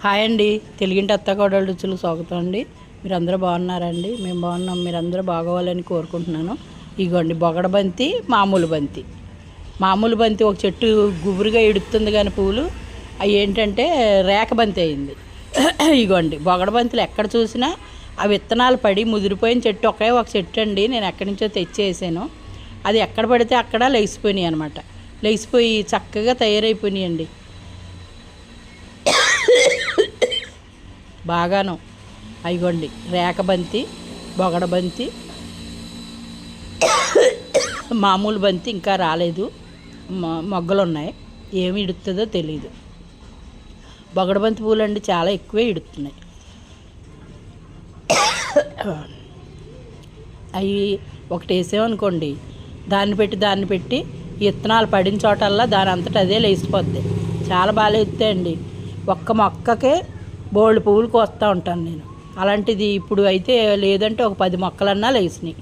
Hi అండి. తెలుగింటి అత్తగోడల రుచులు స్వాగతం అండి. మీరందరూ బాగున్నారండి? మేము బాగున్నాం. మీరందరూ బాగోవాలని కోరుకుంటున్నాను. ఇగోండి బొగడ బంతి మామూలు బంతి. మామూలు బంతి ఒక చెట్టు గుబురుగా ఇడుతుంది కానీ పూలు. అవి ఏంటంటే రేక బంతి అయింది. ఇగోండి బొగడ బంతులు ఎక్కడ చూసినా ఆ విత్తనాలు పడి ముదిరిపోయిన చెట్టు ఒకే ఒక చెట్టు అండి. నేను ఎక్కడి నుంచో తెచ్చేసాను. అది ఎక్కడ పడితే అక్కడ లేచిపోయినాయి అనమాట లేచిపోయి చక్కగా తయారైపోయినాయండి. బాగాను. అయిగోండి. రేకబంతి బొగడబంతి మామూలు బంతి ఇంకా రాలేదు. మొ- మొగ్గలు ఉన్నాయి ఏమి ఇడుతుందో తెలియదు బొగడబంతి పూలు అండి చాలా ఎక్కువే ఇడుతున్నాయి. అవి ఒకటి వేసామనుకోండి దాన్ని పెట్టి దాన్ని పెట్టి విత్తనాలు పడిన చోటల్లా దాని అంతటా అదే లేచిపోద్ది. చాలా బాగా లేస్తాయండి ఒక్క మొక్కకే బోల్డ్ పువ్వులు కోస్తూ ఉంటాను నేను. అలాంటిది ఇప్పుడు అయితే లేదంటే ఒక పది మొక్కలన్నా లేచినాయి